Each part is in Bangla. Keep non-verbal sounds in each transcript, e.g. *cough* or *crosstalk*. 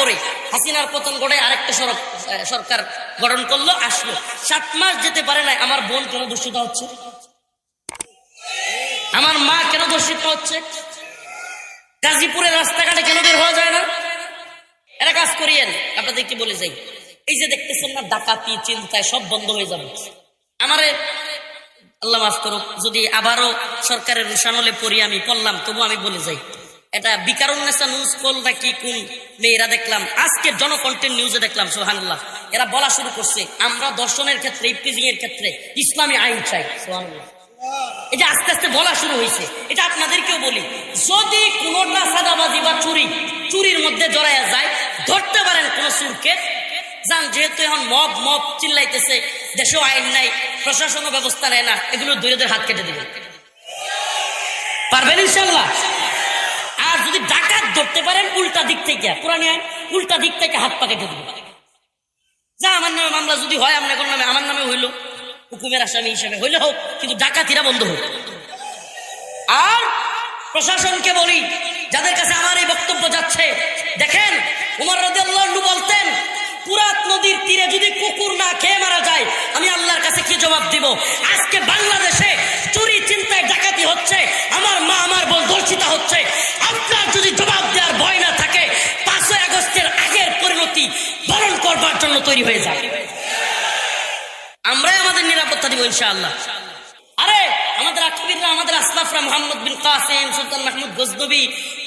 করে। হাসিনার পতন গড়ে আরেকটা সড়ক সরকার গঠন করল, আসলো। সাত মাস যেতে পারে না আমার বোন কেন দূষিত হচ্ছে? আমার মা কেন দূষিত হচ্ছে? গাজীপুরের রাস্তাঘাটে কেন বের হওয়া যায় না? এরা কাজ করিয়েন আপনাদেরকে বলে যাই। এই যে দেখতেছেন না, ডাকাতি, চিন্তায় সব বন্ধ হয়ে যাবে। আমারে আল্লাহ মাফ করুক, যদি আবারও সরকারের রুশানলে পড়ি আমি, পড়লাম, তবু আমি বলে যাই। এটা বিকারুন্নেসা নিউজ কল নাকি কোন মেয়েরা দেখলাম, আজকে জনকন্টেন্ট নিউজে দেখলাম সোহানুল্লাহ এরা বলা শুরু করছে, আমরা দর্শনের ক্ষেত্রে ইফতিজিং এর ক্ষেত্রে ইসলামী আইন চাই সোহানুল্লাহ যে আস্তে আস্তে বলা শুরু হয়েছে এটা আপনাদেরকেও বলি, যদি কোনোটা সাদাবাজি বা চুরি, চুরির মধ্যে জড়াইয়া যায়, ধরতে পারেন কোন চুরকে যান, যেহেতু এখন মব মব চিল্লাইতেছে, দেশেও আইন নাই, প্রশাসনও ব্যবস্থা নেয় না, এগুলো দৈরদের হাত কেটে দিবে। পারবেন ইনশাল্লাহ যদি ডাকাত ধরতে পারেন, উল্টা দিক থেকে পুরানি আইন উল্টা দিক থেকে হাত পা কেটে দিবে যা আমার নামে মামলা যদি হয় আপনার নামে, আমার নামে হইল। হুকুমের আসামি হিসেবে হইলে হোক, কিন্তু ডাকাতিরা বন্ধ হোক। আর প্রশাসনকে বলি, যাদের কাছে আমার এই বক্তব্য যাচ্ছে, দেখেন, উমর রাদিয়াল্লাহু বলতেন, পুরাত নদীর তীরে যদি কুকুর না খেয়ে মারা যায়, আমি আল্লাহর কাছে কি জবাব দিব? আজকে বাংলাদেশে চুরি ডাকাতি হচ্ছে, আমার মা আমার বোন দর্শিতা হচ্ছে। আপনার যদি জবাব দেওয়ার ভয় না থাকে, পাঁচই আগস্টের আগের পরিণতি বরণ করবার জন্য তৈরি হয়ে যায় আমরাই আমাদের নিরাপত্তা দিব ইনশাআল্লাহ। আসলাফরা মোহাম্মদ বিন কাসেম সুলতান মাহমুদ গজনবী,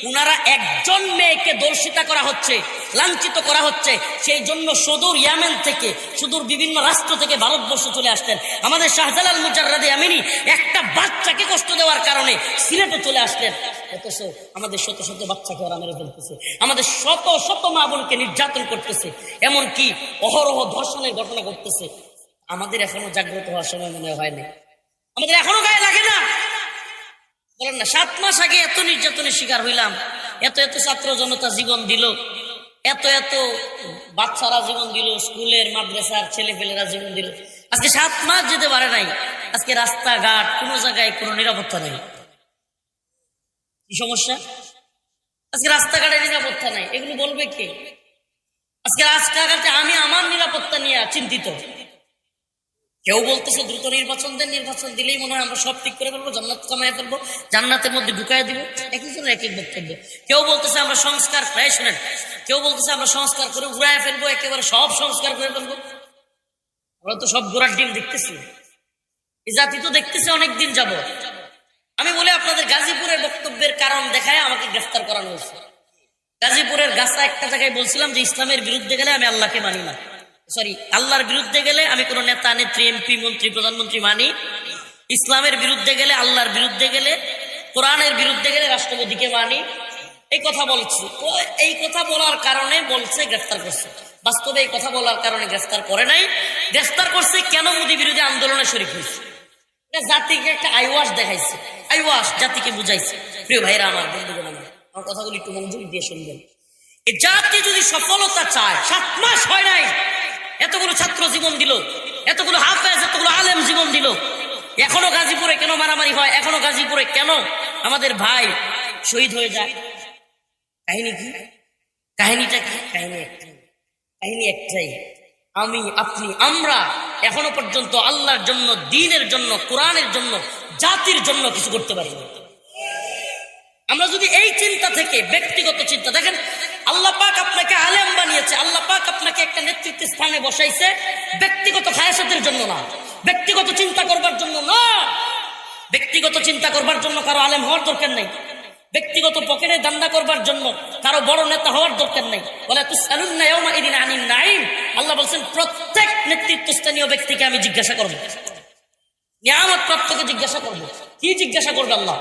উনারা একজন মেয়েকে দর্শিতা করা হচ্ছে, লাঞ্ছিত করা হচ্ছে। সেই জন্য সুদূর ইয়ামেন থেকে, সুদূর বিভিন্ন রাষ্ট্র থেকে ভারতবর্ষ চলে আসতেন। আমাদের শাহজালাল একটা বাচ্চাকে কষ্ট দেওয়ার কারণে সিলেটে চলে আসতেন আমাদের শত শত বাচ্চাকে ওরা মেরে ফেলতেছে। আমাদের শত শত মা বোনকে নির্যাতন করতেছে। এমনকি অহরহ ধর্ষণের ঘটনা ঘটতেছে। আমাদের এখনও জাগ্রত হওয়ার সময় মনে হয় না আমাদের এখনও গায়ে লাগে না। বলেন না, সাত মাস আগে এত নির্যাতনের শিকার হইলাম, এত এত ছাত্র জনতা জীবন দিল, এত এত বাচ্চারা জীবন দিল, স্কুলের মাদ্রাসার ছেলে পেলেরা জীবন দিল। আজকে সাত মাস যেতে পারে নাই, আজকে রাস্তাঘাট কোনো জায়গায় কোনো নিরাপত্তা নেই। কি সমস্যা? আজকে রাস্তাঘাটে নিরাপত্তা নাই, এগুলো বলবে কে? আজকে রাস্তাঘাটে আমি আমার নিরাপত্তা নিয়ে চিন্তিত। কেউ বলতেছে দ্রুত নির্বাচন দেন, নির্বাচন দিলেই মনে হয় আমরা সব ঠিক করে ফেলব, জান্নাত কামাই ফেলব, জান্নাতের মধ্যে ঢুকাই দিব। এক একজনের এক এক বক্তব্য। কেউ বলতেছে আমরা সংস্কার, প্রায় শোনেন, কেউ বলতেছে আমরা সংস্কার করে উড়ায় ফেলব, একেবারে সব সংস্কার করে ফেলব। আমরা তো সব গোড়ার ডিম দেখতেছি। এই জাতি তো দেখতেছে অনেকদিন যাব আমি বলি, আপনাদের গাজীপুরের বক্তব্যের কারণ দেখায় আমাকে গ্রেফতার করানো হয়েছে। গাজীপুরের গাছা একটা জায়গায় বলছিলাম যে, ইসলামের বিরুদ্ধে গেলে আমি আল্লাহকে মানি না। সরি আল্লাহর বিরুদ্ধে গেলে আমি কোন নেতা, নেত্রী এমপি মন্ত্রী, প্রধানমন্ত্রী মানি। ইসলামের বিরুদ্ধে গেলে, আল্লাহর বিরুদ্ধে গেলে, কোরআনের বিরুদ্ধে গেলে রাষ্ট্রপতিকে মানি। এই কথা বলছি। ও এই কথা বলার কারণে বলছে, গ্রেফতার করছে। বাস্তবে এই কথা বলার কারণে গ্রেফতার করে নাই। গ্রেফতার করছে কেন মোদী বিরোধী আন্দোলনে শরিক হয়েছে? জাতিকে একটা আইওয়াস দেখাইছে। আইওয়াস জাতিকে বুঝাইছে। প্রিয় ভাইরা আমার, বন্ধুগণ, আমার আমার কথাগুলি একটু মনোযোগ দিয়ে শুনবেন। জাতি যদি সফলতা চায়, সাত মাস হয় নাই এতগুলো ছাত্র জীবন দিল, এতগুলো হাফেজ, এতগুলো আলেম জীবন দিল। এখনও গাজীপুরে কেন মারামারি হয়, এখনও গাজীপুরে কেন আমাদের ভাই শহীদ হয়ে যায়? কাহিনী কি? কাহিনীটা কি? কাহিনী একটাই। কাহিনী একটাই, আমি, আপনি, আমরা এখনও পর্যন্ত আল্লাহর জন্য, দিনের জন্য, কোরআনের জন্য, জাতির জন্য কিছু করতে পারি আমরা যদি এই চিন্তা থেকে, ব্যক্তিগত চিন্তা, দেখেন আল্লাহ পাক আপনাকে আলেম বানিয়েছে, আল্লাহ পাক আপনাকে একটা নেতৃত্ব স্থানে বসাইছে ব্যক্তিগত খায়াসাতের জন্য না, ব্যক্তিগত চিন্তা করবার জন্য না। ব্যক্তিগত চিন্তা করবার জন্য কারও আলেম হওয়ার দরকার নেই। ব্যক্তিগত পকেটে দান্দা করবার জন্য কারও বড় নেতা হওয়ার দরকার নেই। বলে নাইম আল্লাহ বলছেন, প্রত্যেক নেতৃত্বস্থানীয় ব্যক্তিকে আমি জিজ্ঞাসা করব। নিয়ামত প্রাপ্তকে জিজ্ঞাসা করব। কি জিজ্ঞাসা করবে আল্লাহ?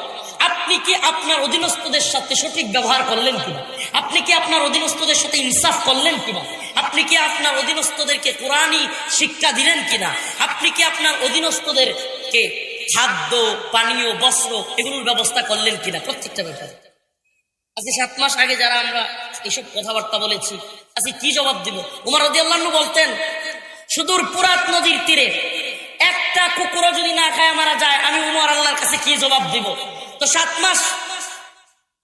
আপনি কি আপনার অধীনস্থদের সাথে সঠিক ব্যবহার করলেন কিনা? আপনি কি আপনার অধীনস্থদের সাথে ইনসাফ করলেন কিনা? আপনি কি আপনার অধীনস্থদেরকে কোরআনই শিক্ষা দিলেন কিনা? আপনি কি আপনার অধীনস্থদেরকে খাদ্য, পানীয়, বস্ত্র এগুলোর ব্যবস্থা করলেন কিনা? প্রত্যেকটা ব্যাপারে। আজকে সাত মাস আগে যারা আমরা এইসব কথাবার্তা বলেছি, আজকে কি জবাব দিব? উমার রদি আল্লাহ বলতেন, সুদূর পুরাত নদীর তীরে একটা কুকুরও যদি না খায় মারা যায়, আমি উমর আল্লাহর কাছে কি জবাব দিব? তো সাত মাস।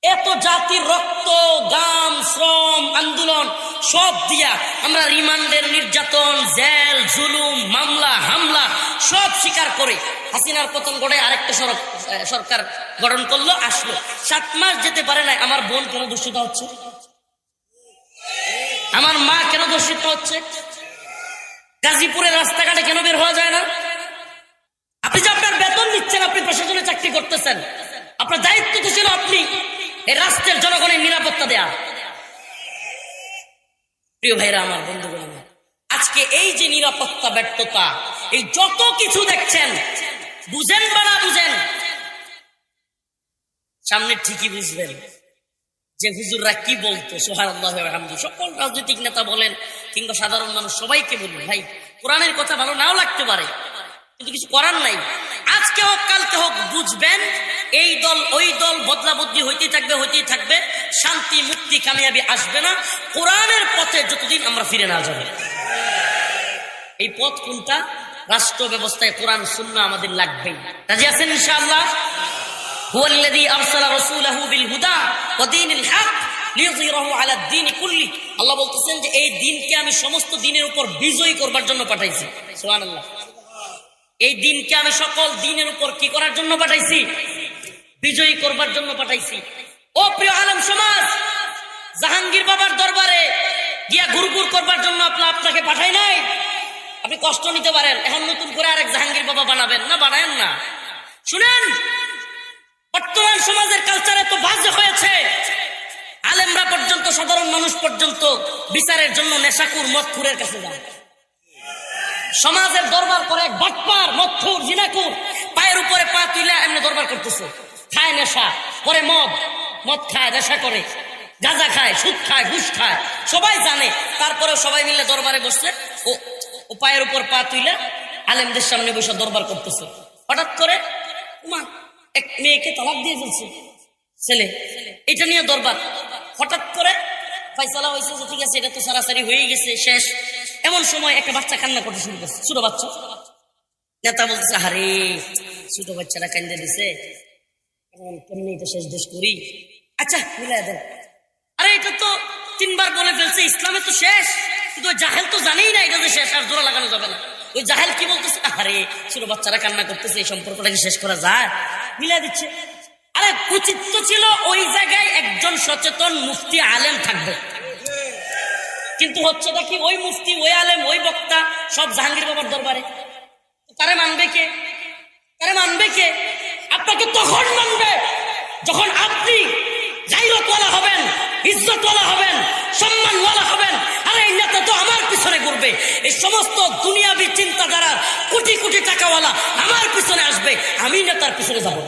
এত জাতির রক্ত, গাম, শ্রম, আন্দোলন সব দিয়া আমরা রিমান্ডের নির্যাতন, জেল, জুলুম, মামলা, হামলা সব স্বীকার করে হাসিনার পতন গড়ে আরেকটা সরক- সরকার গঠন করল, আসলো। সাত মাস যেতে পারে না আমার বোন কেন দূষিত হচ্ছে? আমার মা কেন দূষিত হচ্ছে? গাজীপুরের রাস্তাঘাটে কেন বের হওয়া যায় না? আপনি যে আপনার বেতন নিচ্ছেন, আপনি প্রশাসনে চাকরি করতেছেন। আপনার দায়িত্ব তো ছিল আপনি এই রাষ্ট্রের জনগণের নিরাপত্তা দেয়া। প্রিয় ভাইরা আমার বন্ধুগণ আমার আজকে এই যে নিরাপত্তা, ব্যর্থতা, এই যত কিছু দেখছেন, বুঝেন বা না বুঝেন, সামনে ঠিকই বুঝবেন যে হুজুররা কি বলতো সোহান আল্লাহ সকল রাজনৈতিক নেতা বলেন কিংবা সাধারণ মানুষ সবাইকে বলুন, ভাই, কোরআনের কথা ভালো নাও লাগতে পারে, কিন্তু কিছু করার নাই। আজকে হোক কালকে হোক বুঝবেন এই দল ওই দল বদলা বদলি হইতেই থাকবে হইতেই থাকবে শান্তি মুক্তি কামিয়াবি আসবে না কোরআনের পথে যতদিন আমরা ফিরে না যাবো এই পথ কোনটা রাষ্ট্র ব্যবস্থায় কোরআন শূন্য আমাদের লাগবেই রাজি আছেন ইনশাআল্লাহ هو الذي أرسل رسوله بالهدى ودين الحق ليظهره على الدين كله আল্লাহ বলতেছেন যে এই দিনকে আমি সমস্ত দিনের উপর বিজয়ী করবার জন্য পাঠাইছি সুবহানাল্লাহ এই দিনকে আমি সকল দিনের উপর কি করার জন্য পাঠাইছি? বিজয়ী করবার জন্য পাঠাইছি। ও প্রিয় আলম সমাজ, জাহাঙ্গীর বাবার দরবারে গিয়া গুরগুর করবার জন্য আপনার আপনাকে পাঠাই নাই? আপনি কষ্ট নিতে পারেন। এখন নতুন করে আরেক জাহাঙ্গীর বাবা বানাবেন না, বানায়েন না। শুনেন, বর্তমান সমাজের কালচারে তো বাজে হয়েছে। আলেমরা পর্যন্ত, সাধারণ মানুষ পর্যন্ত বিচারের জন্য নেশাকুর মদখুরের কাছে যায় সমাজের দরবার করে এক বাটপার মদখুর জিনাকুর, পায়ের উপরে পা তুলে এমনি দরবার করতেছে। খায় নেশা, করে মদ মদ খায়, নেশা করে। গাঁজা খায়, সুদ খায়, ঘুষ খায়, সবাই জানে। তারপরে সবাই মিলে দরবারে বসছে। ও ও পায়ের উপর পা তুলে আলেমদের সামনে বসে দরবার করতেছে। হঠাৎ করে, উমা, এক মেয়েকে তালাক দিয়ে ফেলছে। ছেলে, এটা নিয়ে দরবার। হঠাৎ করে ফয়সালা হয়েছে যে, ঠিক আছে, এটা তো সারাসারি হয়ে গেছে, শেষ। এমন সময় একটা বাচ্চা কান্না করতে শুরু করছে। ছোট বাচ্চা। নেতা বলতেছে হারে ছোট বাচ্চারা কান্দে দিছে। কেমনি এটা শেষ দেশ করি। আচ্ছা মিলাই দেন। আরে, এটা তো তিনবার বলে ফেলছে ইসলামে তো শেষ। কিন্তু জাহেল তো জানেই না এটা যে শেষ, আর জোড়া লাগানো যাবে না। ওই জাহেল কি বলতেছে? আরে, ছোট বাচ্চারা কান্না করতেছে, এই সম্পর্কটাকে শেষ করা যায়? মিলাই দিচ্ছে। আরে উচিত তো ছিল ওই জায়গায় একজন সচেতন মুফতি আলেম থাকবে। কিন্তু হচ্ছে কি ওই মুফতি, ওই আলেম, ওই বক্তা সব জাহাঙ্গীর বাবার দরবারে। তারে মানবে কে? তারে মানবে কে? আপনাকে তখন মানবে যখন আপনি গাইরতওয়ালা হবেন, ইজ্জতওয়ালা হবেন, সম্মানওয়ালা হবেন। আরে এই নেতা তো আমার পিছনে ঘুরবে। এই সমস্ত দুনিয়াবি চিন্তাধারা, কোটি কোটি টাকাওয়ালা আমার পিছনে আসবে। আমি নেতার পিছনে যাব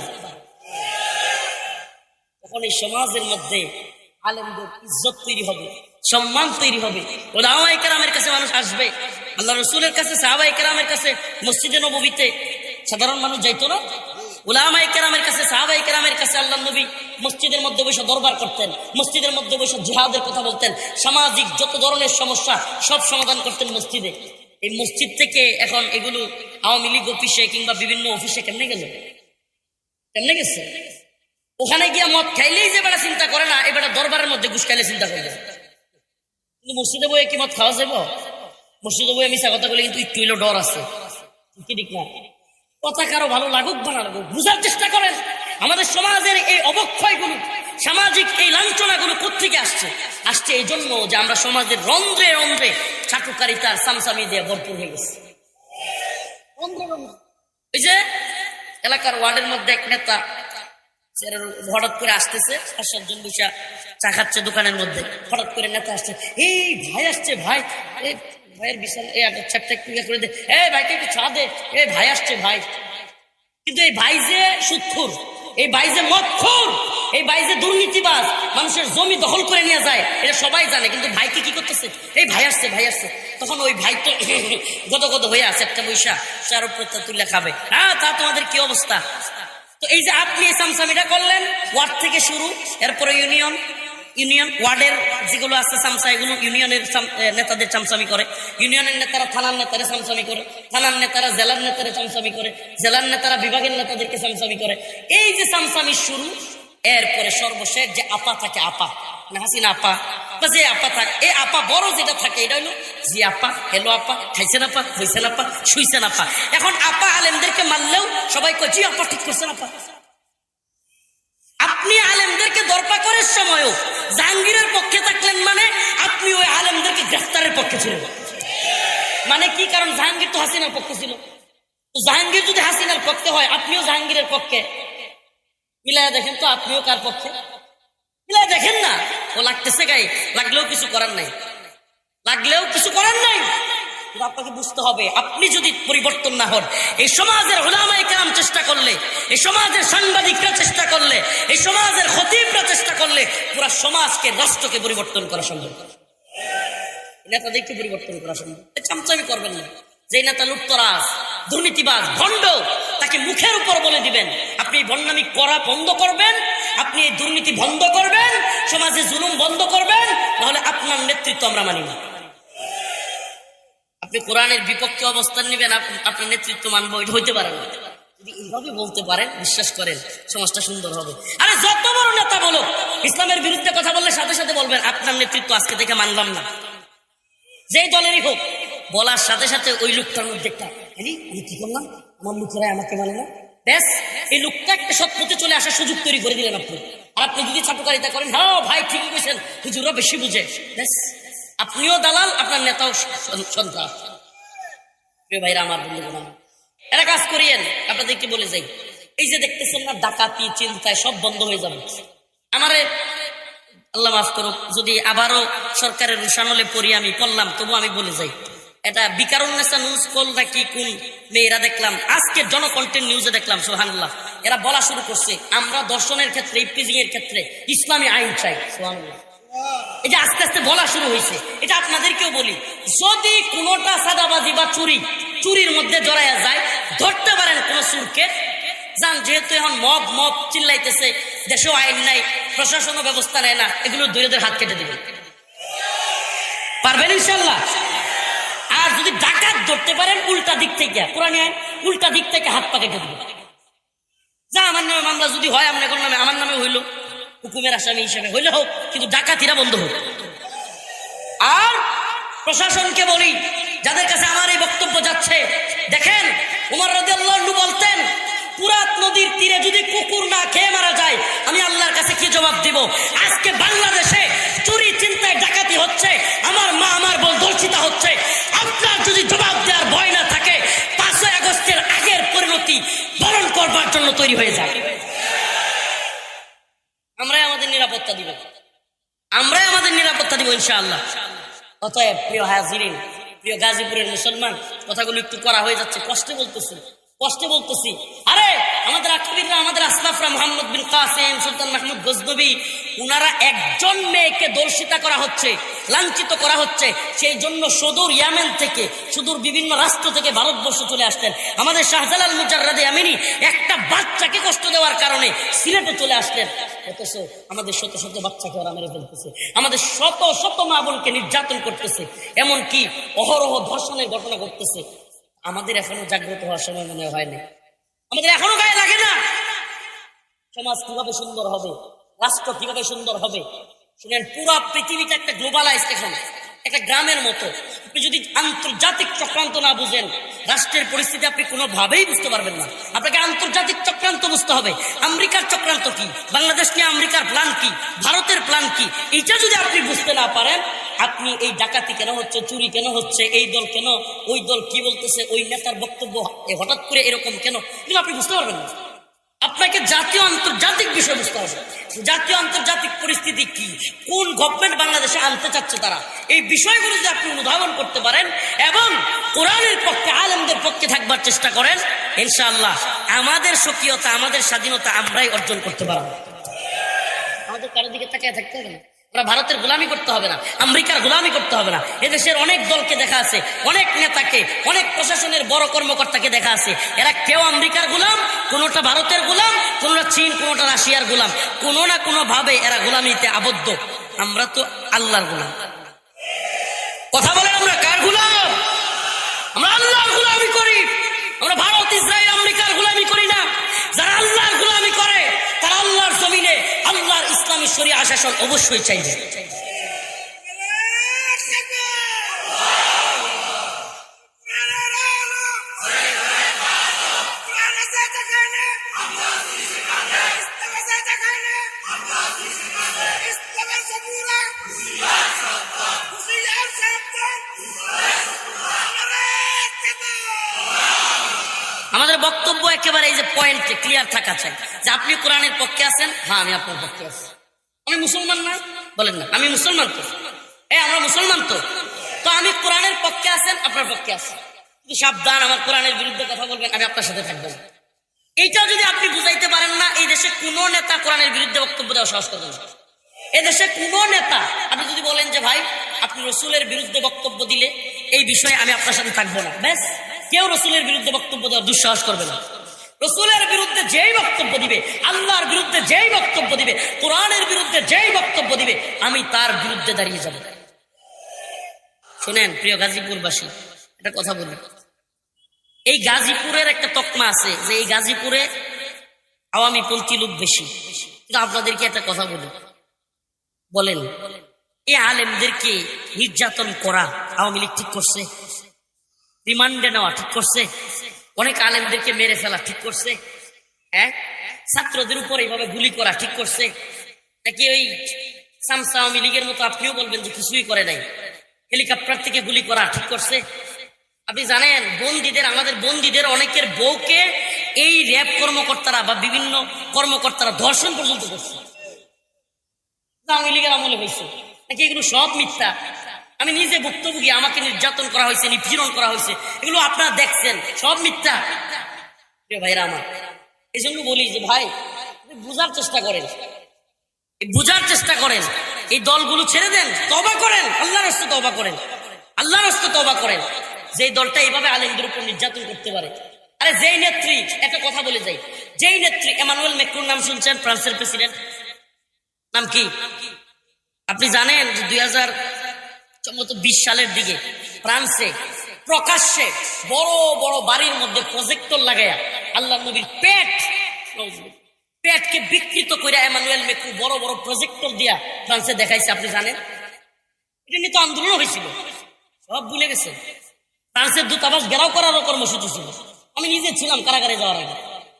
তখন এই সমাজের মধ্যে আলেমদের ইজ্জত তৈরি হবে। সম্মান তৈরি হবে। ওলামাই কেরামের কাছে মানুষ আসবে। আল্লাহ রসুলের কাছে সাহাবাই কেরামের কাছে, মসজিদে নবীতে সাধারণ মানুষ যাইতো না? ওলামাই কেরামের কাছে সাহাবাই কেরামের কাছে আল্লাহ নবী মসজিদের মধ্যে বসে দরবার করতেন, মসজিদের মধ্যে বসে জিহাদের কথা বলতেন, সামাজিক যত ধরনের সমস্যা, সব সমাধান করতেন মসজিদে। এই মসজিদ থেকে এখন এগুলো আওয়ামী লীগ অফিসে কিংবা বিভিন্ন অফিসে কেমনে গেল? কেমনে গেছে? ওখানে গিয়া মদ খাইলেই যে বেড়া চিন্তা করে না এবার দরবারের মধ্যে ঘুষ খাইলে চিন্তা করবে। কিন্তু মসজিদে বইয়ে কি মত খাওয়া যাব? মসজিদে বইয়ে মিশা কথা বলে কিন্তু একটু হইলেও ডর আছে। কি ঠিক না? কথা কারও ভালো লাগুক বা না লাগুক বুঝার চেষ্টা করেন। আমাদের সমাজের এই অবক্ষয়গুলো সামাজিক এই লাঞ্ছনাগুলো কোথেকে আসছে? আসছে এই জন্য যে আমরা সমাজের রন্ধ্রে রন্ধ্রে চাটুকারিতার সামসামি দিয়ে ভরপুর হয়ে গেছে। ওই যে এলাকার ওয়ার্ডের মধ্যে এক নেতা হঠাৎ করে আসতেছে, আর সাতজন বসে চা খাচ্ছে দোকানের মধ্যে। হঠাৎ করে নেতা আসছে, এই ভাই আসছে, ভাই। ভাইয়ের বিশাল এই একটা চ্যাপটা একটু ইয়ে করে দে। এই ভাইকে একটু চা দে। এই ভাই আসছে, ভাই। কিন্তু এই ভাই যে সুৎখুর, এই ভাই যে মদখুর এই ভাই যে দুর্নীতিবাজ, মানুষের জমি দখল করে নিয়ে যায়, এটা সবাই জানে, কিন্তু ভাইকে কি করতেছে? এই ভাই আসছে ভাই আসছে। তখন ওই ভাই তো *laughs* গদ হয়ে আছে, একটা বৈশা চার উপরে তুলে খাবে হ্যাঁ তা তোমাদের কি অবস্থা? তো এই যে আপনি সামসামিটা করলেন ওয়ার্ড থেকে শুরু, এরপরে ইউনিয়ন ইউনিয়ন ওয়ার্ডের যেগুলো আছে সামসা এগুলো ইউনিয়নের নেতাদের চামচামি করে। ইউনিয়নের নেতারা থানার নেতারা চামচামি করে, থানার নেতারা জেলার নেতারা চামচামি করে, জেলার নেতারা বিভাগের নেতাদেরকে চামচামি করে। এই যে চামচামির শুরু এরপরে সর্বশেষ যে আপা থাকে, আপা। মানে হাসিনা আপা। বা যে আপা থাকে এই আপা বড় যেটা থাকে, এটা হলো জি আপা হেলো আপা, খাইছেন আপা, হইছেন আপা, শুইছেন আপা। এখন আপা আলেমদেরকে মানলেও সবাই কয়, জি আপা, ঠিক করছেন আপা। আপনি আলেমদেরকে দরপা করার সময়ও জাহাঙ্গীরের পক্ষে থাকলেন মানে আপনি ওই আলেমদেরকে গ্রেফতারের পক্ষে ছিলেন। মানে কি কারণ? জাহাঙ্গীর তো হাসিনার পক্ষে ছিল। জাহাঙ্গীর যদি হাসিনার পক্ষে হয়, আপনিও জাহাঙ্গীরের পক্ষে। মিলায় দেখেন তো আপনিও কার পক্ষে? মিলায় দেখেন না। ও লাগতেছে গাই, লাগলেও কিছু করার নাই। লাগলেও কিছু করার নাই। আপনাকে বুঝতে হবে, আপনি যদি পরিবর্তন না হন, এই সমাজের হোলামাই কাম চেষ্টা করলে, এই সমাজের সাংবাদিকরা চেষ্টা করলে, এই সমাজের খতিবরা চেষ্টা করলে, পুরো সমাজকে, রাষ্ট্রকে পরিবর্তন করা সম্ভব। নেতাদেরকে পরিবর্তন করা সম্ভব। চামচামি করবেন না। যে নেতা লুপ্তরাজ দুর্নীতিবাজ, ভণ্ড তাকে মুখের উপর বলে দিবেন, আপনি ভণ্ডামি করা বন্ধ করবেন, আপনি এই দুর্নীতি বন্ধ করবেন, সমাজে জুলুম বন্ধ করবেন, তাহলে আপনার নেতৃত্ব আমরা মানি না। আপনি কোরআনের বিপক্ষে অবস্থান নেবেন, আপ- আপনার নেতৃত্ব মানবো, এটা হইতে পারে না। যদি এইভাবে বলতে পারেন, বিশ্বাস করেন, সমাজটা সুন্দর হবে। আরে যত বড় নেতা বলো ইসলামের বিরুদ্ধে কথা বললে সাথে সাথে বলবেন, আপনার নেতৃত্ব আজকে থেকে মানলাম না। যেই দলেরই হোক, বলার সাথে সাথে ওই লোকটার মধ্যে একটা আমি কি করলাম? আমাকে মানে না? ব্যাস, এই লোকটা একটা চলে আসার সুযোগ তৈরি করে দিলেন আপনি। আর আপনি যদি করেন হ্যাঁ ভাই, ঠিকই হুজুরা বেশি বুঝে। ব্যাস, আপনিও দালাল, আপনার নেতাও সন্ত্রাস প্রিয় ভাইরা, আমার বন্ধু আমার এরা কাজ করিয়েন, আপনাদেরকে বলে যাই। এই যে দেখতেছেন না, ডাকাতি, চিন্তায় সব বন্ধ হয়ে যাবে। আমারে আল্লাহ মাফ করুক, যদি আবারও সরকারের রুশানলে পড়ি আমি পড়লাম তবু আমি বলে যাই। এটা বিকারুন্নেসা নিউজ কল নাকি কোন মেয়েরা দেখলাম। আজকে জনকন্টেন্ট নিউজে দেখলাম সোহানুল্লাহ এরা বলা শুরু করছে, আমরা দর্শনের ক্ষেত্রে ইফতিজিং এর ক্ষেত্রে ইসলামী আইন চাই সোহানুল্লাহ এটা আস্তে আস্তে বলা শুরু হয়েছে, এটা আপনাদেরকেও বলি, যদি কোনোটা সাদাবাজি বা চুরি, চুরির মধ্যে জড়াইয়া যায়, ধরতে পারেন কোন চুরকে যান, যেহেতু এখন মব মব চিল্লাইতেছে, দেশেও আইন নাই, প্রশাসনও ব্যবস্থা নেয় না, এগুলো দূরেদের হাত কেটে দিবে। পারবেন ইনশাল্লাহ? আর যদি ডাকাত ধরতে পারেন, উল্টা দিক থেকে, কোরআন আইন উল্টা দিক থেকে হাত পাকে দিবে যা আমার নামে মামলা যদি হয় কোন নামে, আমার নামে হইল, হুকুমের আসামি হিসাবে হইলে হোক, কিন্তু ডাকাতিরা বন্ধ হোক। আর প্রশাসনকে বলি, যাদের কাছে আমার এই বক্তব্য যাচ্ছে, দেখেন, উমর রাজি আল্লাহ বলতেন, পুরাত নদীর তীরে যদি কুকুর না খেয়ে মারা যায়, আমি আল্লাহর কাছে কি জবাব দিব? আজকে বাংলাদেশে হচ্ছে, আমার মা আমার বল দর্শিতা হচ্ছে। আপনার যদি জবাব দেওয়ার ভয় না থাকে, পাঁচই আগস্টের আগের পরিণতি বরণ করবার জন্য তৈরি হয়ে যায় আমরাই আমাদের নিরাপত্তা দিব। আমরাই আমাদের নিরাপত্তা দিব, ইনশাআল্লাহ। অতএব প্রিয় হাজিরিন, প্রিয় গাজীপুরের মুসলমান, কথাগুলো একটু করা হয়ে যাচ্ছে, কষ্টে বলতেছি। কষ্টে বলতেছি। আরে, আমাদের আকিবিররা আমাদের আসলাফরা মোহাম্মদ বিন কাসেম, সুলতান মাহমুদ গজনবী, উনারা একজন মেয়েকে দর্শিতা করা হচ্ছে, লাঞ্ছিত করা হচ্ছে। সেই জন্য সুদূর ইয়ামেন থেকে, সুদূর বিভিন্ন রাষ্ট্র থেকে ভারতবর্ষ চলে আসতেন। আমাদের শাহজালাল মুজাররাদে আমিনী একটা বাচ্চাকে কষ্ট দেওয়ার কারণে সিলেটে চলে আসতেন অথচ আমাদের শত শত বাচ্চাকে ওরা মেরে ফেলতেছে। আমাদের শত শত মা বোনকে নির্যাতন করতেছে। এমনকি অহরহ ধর্ষণের ঘটনা ঘটতেছে। আমাদের এখনও জাগ্রত হওয়ার সময় মনে হয়নি আমাদের এখনও গায়ে লাগে না। সমাজ কীভাবে সুন্দর হবে? রাষ্ট্র কীভাবে সুন্দর হবে? শুনেন, পুরো পৃথিবীটা একটা গ্লোবালাইজ এখন, একটা গ্রামের মতো। আপনি যদি আন্তর্জাতিক চক্রান্ত না বুঝেন, রাষ্ট্রের পরিস্থিতি আপনি কোনোভাবেই বুঝতে পারবেন না। আপনাকে আন্তর্জাতিক বুঝতে হবে, আমেরিকার চক্রান্ত কি? বাংলাদেশ নিয়ে আমেরিকার প্ল্যান কি? ভারতের প্ল্যান কি? এইটা যদি আপনি বুঝতে না পারেন, আপনি এই ডাকাতি কেন হচ্ছে, চুরি কেন হচ্ছে, এই দল কেন, ওই দল কি বলতেছে, ওই নেতার বক্তব্য হঠাৎ করে এরকম কেন? কিন্তু আপনি বুঝতে পারবেন না। আপনাকে জাতীয় আন্তর্জাতিক বিষয় বুঝতে জাতীয় আন্তর্জাতিক পরিস্থিতি কি? কোন গভর্নমেন্ট বাংলাদেশে আনতে চাচ্ছে তারা? এই বিষয়গুলো যদি আপনি অনুধাবন করতে পারেন এবং কোরআনের পক্ষে, আলমদের পক্ষে থাকবার চেষ্টা করেন, ইনশাআল্লাহ আমাদের স্বকীয়তা, আমাদের স্বাধীনতা আমরাই অর্জন করতে পারব। আমাদের কারও দিকে তাকিয়ে থাকতে হবে না। আমরা ভারতের গোলামি করতে হবে না, আমেরিকার গোলামি করতে হবে না। এদেশের অনেক দলকে দেখা আছে, অনেক নেতাকে, অনেক প্রশাসনের বড় কর্মকর্তাকে দেখা আছে। এরা কেউ আমেরিকার গোলাম কোনোটা ভারতের গোলাম, কোনোটা চীন, কোনোটা রাশিয়ার গোলাম। কোনো না কোনো ভাবে এরা গোলামিতে আবদ্ধ। আমরা তো আল্লাহর গোলাম। কথা বলে আমরা, কার গোলাম? আমরা আল্লাহর গোলামি করি। আমরা ভারত, ইসরায়েল, আমেরিকার গোলামি করি না। যারা আল্লাহর গোলামি করে, তারা আল্লাহর জমিনে আল্লাহর ইসলামী শরিয়া শাসন অবশ্যই চাইবে। আমাদের বক্তব্য একেবারে এই যে পয়েন্টে ক্লিয়ার থাকা চাই। যে আপনি কোরআনের পক্ষে আছেন? হ্যাঁ আমি আপনার পক্ষে আছি। আমি মুসলমান না? বলেন না, আমি মুসলমান তো। এ, আমরা মুসলমান তো। তো আমি কোরআনের পক্ষে আছেন, আপনার পক্ষে আছেন সাবধান, আমার কোরআনের বিরুদ্ধে কথা বলবেন, আমি আপনার সাথে থাকব। না। এইটাও যদি আপনি বুঝাইতে পারেন না, এই দেশে কোনো নেতা কোরআনের বিরুদ্ধে বক্তব্য দেওয়া সাহস করবেন না এদেশে কোনো নেতা, আপনি যদি বলেন যে ভাই, আপনি রসুলের বিরুদ্ধে বক্তব্য দিলে, এই বিষয়ে আমি আপনার সাথে থাকব না। ব্যাস। কেউ রসুলের বিরুদ্ধে বক্তব্য দেওয়ার দুঃসাহস করবে না। রসুলের বিরুদ্ধে যেই বক্তব্য দিবে, আল্লাহর বিরুদ্ধে যেই বক্তব্য দিবে, কোরআনের বিরুদ্ধে যেই বক্তব্য দিবে, আমি তার বিরুদ্ধে দাঁড়িয়ে যাব। শোনেন, প্রিয় গাজীপুরবাসী, একটা কথা বলি। এই গাজীপুরের একটা তকমা আছে যে এই গাজীপুরে আওয়ামী পন্থী লোক বেশি। কিন্তু আপনাদেরকে একটা কথা বলি। বলেন এই আলেমদেরকে নির্যাতন করা আওয়ামী লীগ ঠিক করছে? রিমান্ডে নেওয়া ঠিক করছে। অনেক আলেমদেরকে মেরে ফেলা ঠিক করছে। হ্যাঁ ছাত্রদের উপর এইভাবে গুলি করা ঠিক করছে। নাকি ওই সামসা আওয়ামী লীগের মতো আপনিও বলবেন যে কিছুই করে নাই। হেলিকপ্টার থেকে গুলি করা ঠিক করছে। আপনি জানেন, বন্দীদের, আমাদের বন্দীদের অনেকের বউকে এই র্যাব কর্মকর্তারা বা বিভিন্ন কর্মকর্তারা ধর্ষণ পর্যন্ত করছে। আওয়ামী লীগের আমলে হয়েছে। নাকি এগুলো সব মিথ্যা? আমি নিজে ভুক্তভোগী, আমাকে নির্যাতন করা হয়েছে, নিপীড়ন করা হয়েছে। এগুলো আপনারা দেখছেন, সব মিথ্যা। ভাইরা আমার এই জন্য বলি যে ভাই বুঝার চেষ্টা করেন। বুঝার চেষ্টা করেন। এই দলগুলো ছেড়ে দেন তবা করেন, আল্লাহর হস্তে তবা করেন। আল্লাহর হস্তে তবা করেন। যে দলটা এইভাবে আলেমদের উপর নির্যাতন করতে পারে। আরে যেই নেত্রী, একটা কথা বলে যাই। যেই নেত্রী, এমানুয়েল মেক্রুর নাম শুনছেন, ফ্রান্সের প্রেসিডেন্ট? নাম কি? আপনি জানেন যে দুই হাজার সম্ভবত বিশ সালের দিকে ফ্রান্সে প্রকাশ্যে, বড় বড় বাড়ির মধ্যে প্রজেক্টর লাগাইয়া আল্লাহ নবীর পেট, পেটকে বিকৃত করে এমানুয়েল মেক্রু বড় বড় প্রজেক্টর দিয়া ফ্রান্সে দেখাইছে, আপনি জানেন? এটা নিয়ে তো আন্দোলন হয়েছিল। সব ভুলে গেছে। ফ্রান্সের দূতাবাস ঘেরাও করারও কর্মসূচি ছিল। আমি নিজে ছিলাম কারাগারে যাওয়ার আগে।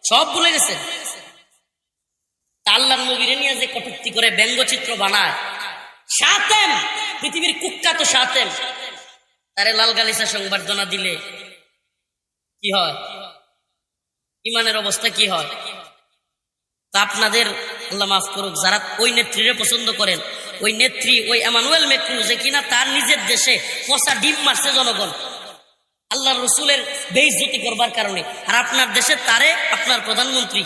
সব ভুলে গেছে। আল্লাহ নবীরে নিয়ে যে কটুক্তি করে ব্যঙ্গচিত্র বানায় সাতেম, পৃথিবীর কুখ্যাত সাতেম। তারে লাল গালিসা সংবর্ধনা দিলে কি হয়? ইমানের অবস্থা কি হয়? তা আপনাদের আল্লাহ মাফ করুক, যারা ওই নেত্রীরে পছন্দ করেন, ওই নেত্রী, ওই এমানুয়েল মেক্রু যে কিনা, তার নিজের দেশে পচা ডিম মারছে জনগণ। আল্লাহ রসুলের বেইজ্জতি করবার কারণে। আর আপনার দেশে তারে আপনার প্রধানমন্ত্রী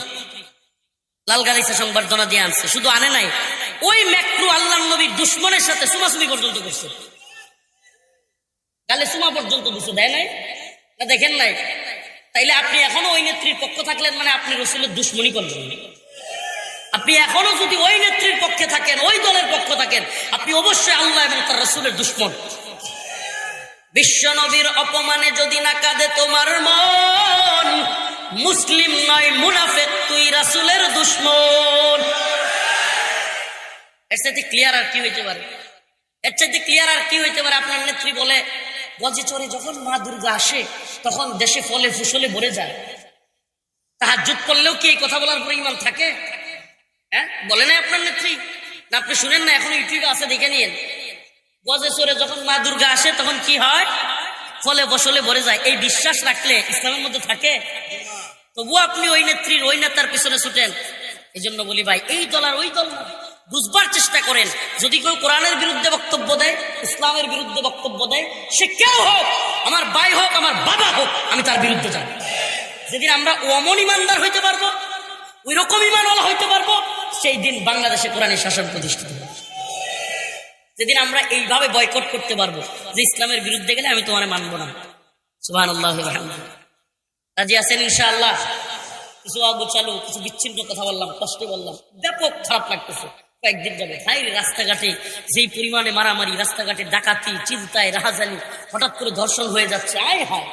লাল গালিসা সংবর্ধনা দিয়ে আনছে। শুধু আনে নাই ওই ম্যাক্রু আল্লাহ নবীর দুশ্মনের সাথে সুমাসুমি পর্যন্ত করছে গালে সুমা পর্যন্ত দিছে দেয় নাই? না, দেখেন নাই? তাইলে আপনি এখনও ওই নেত্রীর পক্ষ থাকলেন মানে আপনি রসুলের দুশ্মনী করলেন আপনি এখনও যদি ওই নেত্রীর পক্ষে থাকেন, ওই দলের পক্ষ থাকেন, আপনি অবশ্যই আল্লাহ এবং তার রসুলের দুশ্মন। বিশ্ব নবীর অপমানে যদি না কাঁদে তোমার মন, মুসলিম নয়, মুনাফেক, তুই রাসুলের দুশ্মন। এর সাথে ক্লিয়ার আর কি হইতে পারে? এর চাইতে ক্লিয়ার আর কি হইতে পারে? আপনার নেত্রী বলে গজে চড়ে যখন মা দুর্গা আসে, তখন দেশে ফলে ফসলে ভরে যায়। তাহার যুগ করলেও কি এই কথা বলার পরিমাণ থাকে? হ্যাঁ? বলে না আপনার নেত্রী? না, আপনি শুনেন না, এখন ইউটিউবে আছে, দেখে নিন গজে চড়ে যখন মা দুর্গা আসে, তখন কি হয়? ফলে ফসলে ভরে যায়। এই বিশ্বাস রাখলে ইসলামের মধ্যে থাকে। তবুও আপনি ওই নেত্রীর, ওই নেতার পিছনে ছুটেন। এই জন্য বলি, ভাই, এই দল আর ওই দল না। বুঝবার চেষ্টা করেন, যদি কেউ কোরআনের বিরুদ্ধে বক্তব্য দেয়, ইসলামের বিরুদ্ধে বক্তব্য দেয়, সে কেউ হোক, আমার ভাই হোক, আমার বাবা হোক, আমি তার বিরুদ্ধে যাব। যেদিন আমরা অমন ইমানদার হইতে পারব ওই রকম ইমানওয়ালা হইতে পারব, সেই দিন বাংলাদেশে কোরআনের শাসন প্রতিষ্ঠিত হবে। যেদিন আমরা এইভাবে বয়কট করতে পারব, যে ইসলামের বিরুদ্ধে গেলে আমি তোমার মানবো না। সুহান আল্লাহ রাজি আছেন ইনশাআল্লাহ? কিছু কিছু বিচ্ছিন্ন কথা বললাম, কষ্টে বললাম, ব্যাপক খারাপ লাগতেছে। কয়েকদিন যাবে। হাই রাস্তাঘাটে যেই পরিমাণে মারামারি, রাস্তাঘাটে ডাকাতি, চিন্তায় রাহাজানি, হঠাৎ করে ধর্ষণ হয়ে যাচ্ছে। আয় হায়!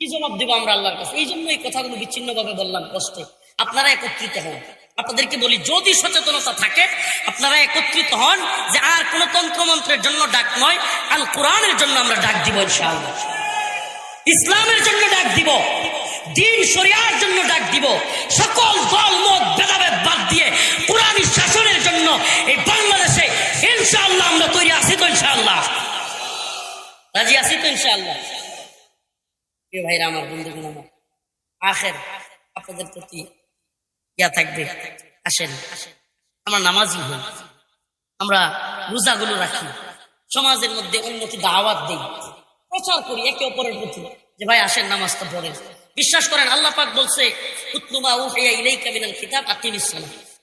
কি জবাব দেবো আমরা আল্লাহর কাছে? এই জন্য এই কথাগুলো বিচ্ছিন্ন ভাবে বললাম কষ্টে। আপনারা একত্রিত হন। আপনাদেরকে বলি, যদি সচেতনতা থাকে, আপনারা একত্রিত হন যে আর কোন তন্ত্রমন্ত্রের জন্য ডাক নয় আল কোরআনের জন্য আমরা ডাক দিব ইসলামের জন্য ডাক দিব। দিন শরিয়ার জন্য ডাক দিব। সকল দল, মত, ভেদাভেদ বাদ দিয়ে কোরআনী শাসনের জন্য এই বাংলাদেশে ইনশাআল্লাহ আমরা তৈরি আছি তো ইনশাআল্লাহ। রাজি আছি তো ইনশাআল্লাহ? ভাইরা, আমার বন্ধুগণ, আমার আখের, আপনাদের প্রতি ইয়া থাকবে। আসেন, আমরা নামাজি হই। আমরা রোজাগুলো রাখি। সমাজের মধ্যে উন্নতি, দাওয়াত দিই। প্রচার করি একে অপরের প্রতি। যে ভাই আসেন, নামাজটা পড়েন। বিশ্বাস করেন, আল্লাহ পাক বলছে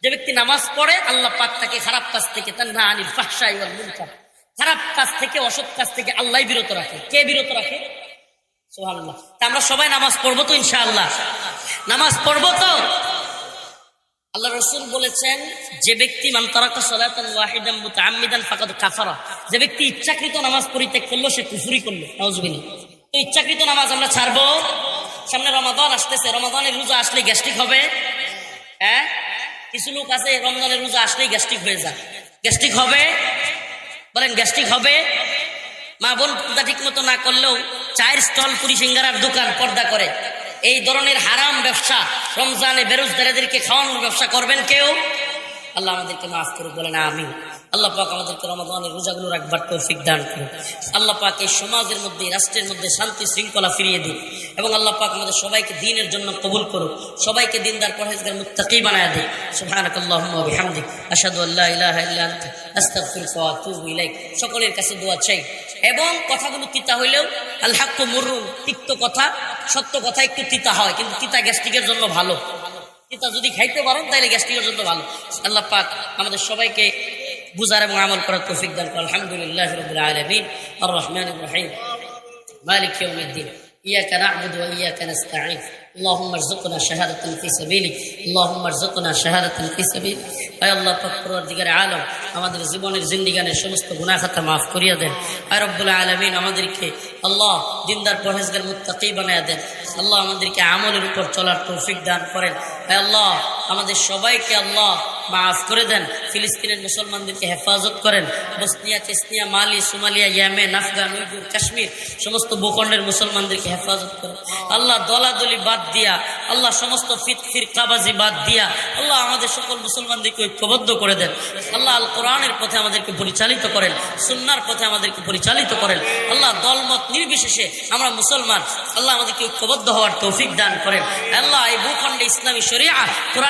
যে ব্যক্তি নামাজ পড়ে, আল্লাহ পাক তাকে খারাপ কাজ থেকে খারাপ কাজ থেকে, অসৎ কাজ থেকে আল্লাহ বিরত রাখে। কে বিরত রাখে? আমরা সবাই নামাজ পড়ব তো ইনশাআল্লাহ। নামাজ পড়ব তো? আল্লাহ রসুল বলেছেন, যে ব্যক্তি কাফারা। যে ব্যক্তি ইচ্ছাকৃত নামাজ পরিত্যাগ করল, সে কুফরি করল। ইচ্ছাকৃত নামাজ আমরা ছাড়বো? সামনে রমাদান আসতেছে, রমাদানের রোজা আসলে গ্যাস্ট্রিক হবে। হ্যাঁ? কিছু লোক আছে রমজানের রোজা আসলেই গ্যাস্ট্রিক হয়ে যায়। গ্যাস্ট্রিক হবে, বলেন গ্যাস্ট্রিক হবে। মা বোন পর্দা ঠিক মতো না করলেও চায়ের স্টল পুরি সিঙ্গারার দোকান পর্দা করে। এই ধরনের হারাম ব্যবসা রমজানে বেরোজগারীদেরকে খাওয়ানোর ব্যবসা করবেন কেউ? আল্লাহ আমাদেরকে মাফ করুক, বলেন আমি আল্লাহ পাক আমাদেরকে রমাদানের রোজাগুলো রাখবার তৌফিক দান করুন। আল্লাহ পাক এই সমাজের মধ্যে রাষ্ট্রের মধ্যে শান্তি শৃঙ্খলা ফিরিয়ে দিন এবং আল্লাহ পাক আমাদের সবাইকে দিনের জন্য কবুল করুন সবাইকে দিনদার, পরহেজগার, মুত্তাকি বানায় দিন সুবহানাকাল্লাহুম্মা ওয়া বিহামদিক। আশহাদু আল্লা ইলাহা সকলের কাছে দোয়া চাই। এবং কথাগুলো তিতা হইলেও আল হাক্কু মুররুন তিক্ত কথা, সত্য কথা একটু তিতা হয়। কিন্তু তিতা গ্যাস্ট্রিকের জন্য ভালো। তিতা যদি খাইতে পারেন তাহলে গ্যাস্ট্রিকের জন্য ভালো। আল্লাহ পাক আমাদের সবাইকে বুঝার এবং আমল করার তৌফিক দান করুন আলহামদুলিল্লাহ রবিল আলমিন আর রহমান রহিম مالك يوم الدين إياك نعبد وإياك نستعين اللهم ارزقنا شهادة في سبيلك اللهم ارزقنا شهادة في سبيلك আয় আল্লাহ পাক পরওয়ারদিগার আলম আমাদের জীবনের জিন্দিগানের সমস্ত গুনাহ খাতা মাফ করিয়া দেন আয় রব্বুল আলামিন আমাদেরকে আল্লাহ দিনদার পরহেজগার মুত্তাকি বানায়া দেন আল্লাহ আমাদেরকে আমলের উপর চলার তৌফিক দান করেন আয় আল্লাহ আমাদের সবাইকে আল্লাহ মাফ করে দেন। ফিলিস্তিনের মুসলমানদেরকে হেফাজত করেন। Bosnia, Chechnya, Mali, Somalia, Yemen, Afghan Uyghur Kashmir সমস্ত ভূখণ্ডের মুসলমানদেরকে হেফাজত করেন। আল্লাহ দলাদলি বাদ দিয়া, আল্লাহ সমস্ত ফিত ফিরকাবাজি বাদ দিয়া, আল্লাহ আমাদের সকল মুসলমানদেরকে ঐক্যবদ্ধ করে দেন। আল্লাহ আল কোরআনের পথে আমাদেরকে পরিচালিত করেন সুন্নার পথে আমাদেরকে পরিচালিত করেন। আল্লাহ দলমত নির্বিশেষে আমরা মুসলমান, আল্লাহ আমাদেরকে ঐক্যবদ্ধ হওয়ার তৌফিক দান করেন। আল্লাহ এই ভূখণ্ডে ইসলামী শরিয়া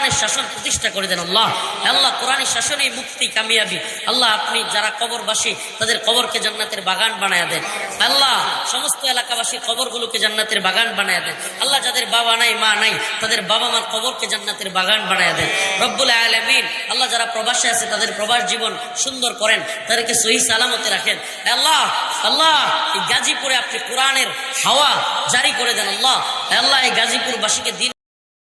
কোরআনের শাসন প্রতিষ্ঠা করে দেন আল্লাহ। আল্লাহ কোরআনের শাসনে মুক্তি, কামিয়াবি। আল্লাহ আপনি যারা কবরবাসী, তাদের কবরকে জান্নাতের বাগান বানায় দেন। আল্লাহ সমস্ত এলাকাবাসীর কবরগুলোকে জান্নাতের বাগান বানায় দেন। আল্লাহ যাদের বাবা নাই, মা নাই, তাদের বাবা মার কবরকে জান্নাতের বাগান বানায় দেন। রব্বুল আলমিন, আল্লাহ যারা প্রবাসে আছে, তাদের প্রবাস জীবন সুন্দর করেন, তাদেরকে সহি সালামতে রাখেন। আল্লাহ আল্লাহ, এই গাজীপুরে আপনি কোরআনের হাওয়া জারি করে দেন আল্লাহ। আল্লাহ এই গাজীপুরবাসীকে দিন